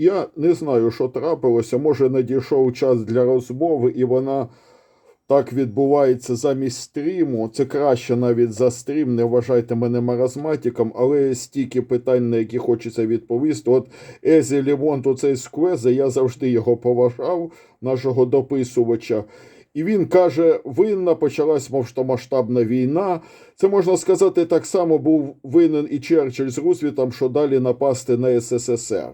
Я не знаю, що трапилося. Може, надійшов час для розмови, і вона так відбувається замість стріму. Це краще навіть за стрім. Не вважайте мене маразматиком, але стільки питань, на які хочеться відповісти. От Езі Лімон, оцей сквезе, я завжди його поважав, нашого дописувача. І він каже: винна почалась масштабна війна. Це можна сказати, так само був винен і Черчилль з Рузвітом, що далі напасти на СССР,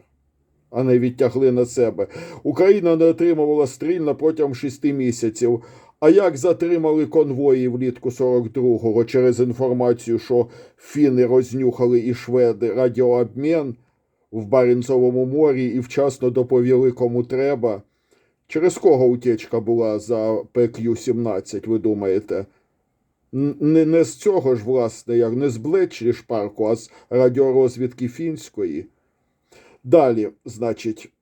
а не відтягли на себе. Україна не отримувала стрільно протягом шести місяців. А як затримали конвої влітку 42-го через інформацію, що фіни рознюхали і шведи радіообмін в Баренцовому морі і вчасно доповіли кому треба? Через кого утечка була за ПК-17, ви думаєте? Не, не з цього ж, власне, як не з Блетчлі шпарку, а з радіорозвідки фінської. Далі, значить,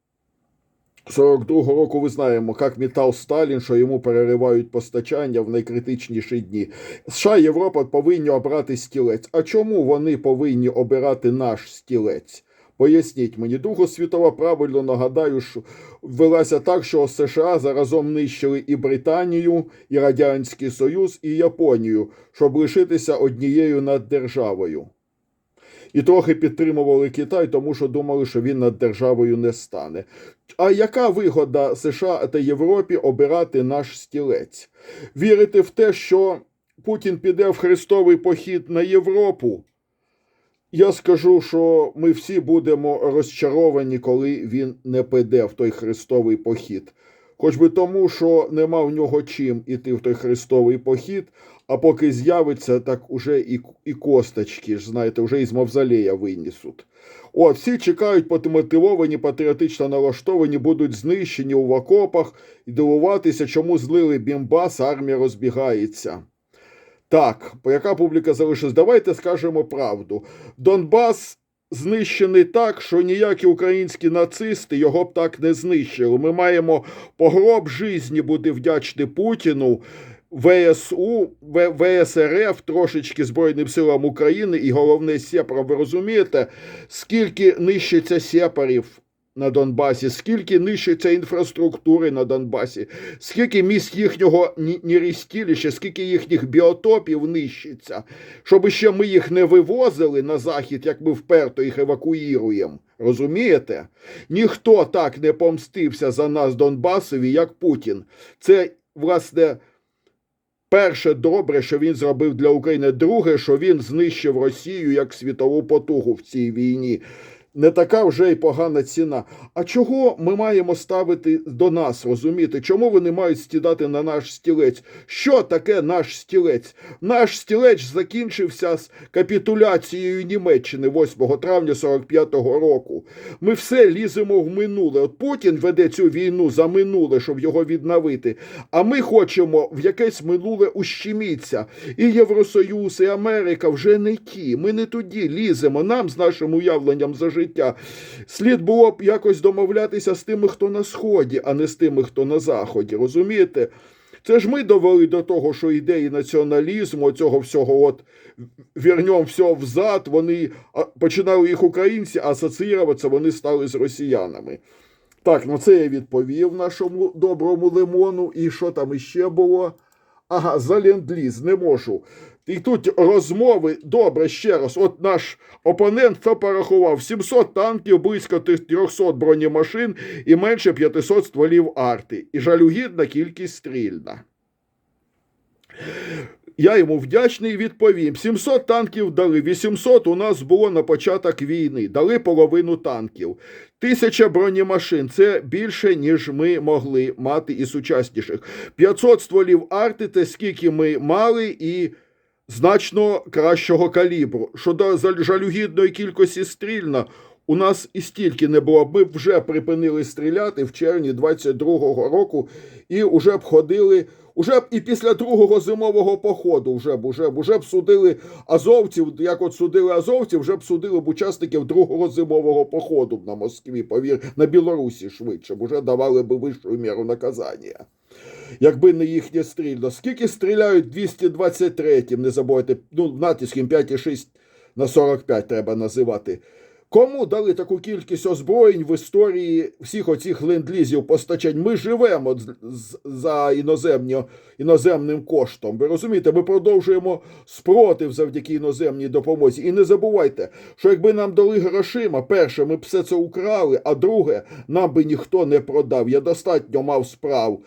42-го року ви знаємо, як метал Сталін, що йому переривають постачання в найкритичніші дні. США і Європа повинні обрати стілець. А чому вони повинні обирати наш стілець? Поясніть мені, Друга світова правильно нагадаю, що велася так, що США заразом нищили і Британію, і Радянський Союз, і Японію, щоб лишитися однією наддержавою. І трохи підтримували Китай, тому що думали, що він над державою не стане. А яка вигода США та Європі обирати наш стілець? Вірити в те, що Путін піде в хрестовий похід на Європу? Я скажу, що ми всі будемо розчаровані, коли він не піде в той хрестовий похід. Хоч би тому, що нема в нього чим іти в той хрестовий похід, а поки з'явиться, так уже і, і косточки ж, знаєте, вже із мавзолея винесуть. О, всі чекають, мотивовані, патріотично налаштовані, будуть знищені у окопах і дивуватися, чому злили бімбас, армія розбігається. Так, яка публіка залишилась? Давайте скажемо правду. Донбас знищений так, що ніякі українські нацисти його б так не знищили. Ми маємо погроб житті бути вдячні Путіну. ВСУ, ВСРФ, трошечки Збройним силам України і головне Сєпра, ви розумієте, скільки нищиться сепарів на Донбасі, скільки нищиться інфраструктури на Донбасі, скільки місць їхнього ні- скільки їхніх біотопів нищиться, щоб ще ми їх не вивозили на захід, як ми вперто їх евакуїруємо. Розумієте? Ніхто так не помстився за нас Донбасові, як Путін. Це, власне, перше добре, що він зробив для України. Друге, що він знищив Росію як світову потугу в цій війні. Не така вже й погана ціна. А чого ми маємо ставити до нас, розумієте? Чому вони мають стідати на наш стілець? Що таке наш стілець? Наш стілець закінчився з капітуляцією Німеччини 8 травня 45-го року. Ми все ліземо в минуле. От Путін веде цю війну за минуле, щоб його відновити. А ми хочемо в якесь минуле ущеміться. І Євросоюз, і Америка вже не ті. Ми не тоді ліземо. Нам з нашим уявленням за життя. Слід було б якось домовлятися з тими, хто на сході, а не з тими, хто на заході. Розумієте? Це ж ми довели до того, що ідеї націоналізму, цього всього, от вірньом все взад, вони починали їх українці асоціюватися, вони стали з росіянами. Так, ну це я відповів нашому доброму лимону. І що там іще було? Ага, за ленд-ліз, не можу. І тут розмови, добре, ще раз. От наш опонент це порахував 700 танків, близько 300 бронемашин і менше 500 стволів арти. І жалюгідна кількість стрільна. Я йому вдячний відповім: 700 танків дали, 800 у нас було на початок війни, дали половину танків. Тисяча бронемашин це більше, ніж ми могли мати і сучасніших. 500 стволів арти це скільки ми мали і значно кращого калібру. Щодо жалюгідної кількості стрільна, у нас і стільки не було. Ми б вже припинили стріляти в червні 22-го року і вже б ходили. Уже б і після другого зимового походу вже б уже б уже б судили азовців, як от судили азовців, вже б судили б учасників другого зимового походу на Москві, повір, на Білорусі швидше, б уже давали б вищу міру наказання. Якби не їхнє стрільно. Скільки стріляють 223-м, не забувайте, ну, натиском 5,6 на 45 треба називати. Кому дали таку кількість озброєнь в історії всіх оцих ленд-лізів постачань? Ми живемо за іноземні, іноземним коштом. Ви розумієте, ми продовжуємо спротив завдяки іноземній допомозі. І не забувайте, що якби нам дали грошима, перше, ми б все це украли, а друге, нам би ніхто не продав. Я достатньо мав справ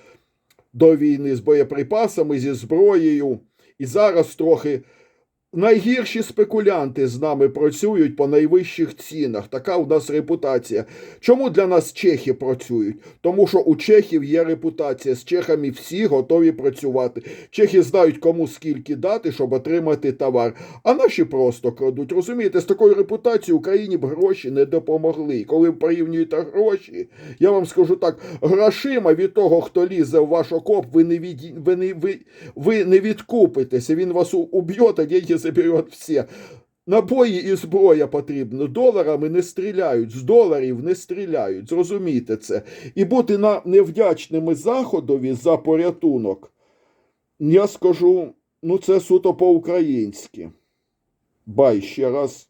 до війни з боєприпасами, зі зброєю. І зараз трохи найгірші спекулянти з нами працюють по найвищих цінах. Така у нас репутація. Чому для нас чехи працюють? Тому що у чехів є репутація. З чехами всі готові працювати. Чехи знають, кому скільки дати, щоб отримати товар. А наші просто крадуть. Розумієте, з такою репутацією Україні б гроші не допомогли. Коли ви порівнюєте гроші, я вам скажу так: грошима від того, хто лізе в ваш окоп, ви не від... ви не ви, ви не відкупитеся. Він вас уб'є, а деньги заберет всі. Набої і зброя потрібно. Доларами не стріляють, з доларів не стріляють. Зрозумійте це. І бути на невдячними заходові за порятунок, я скажу, ну це суто по-українськи. Бай ще раз.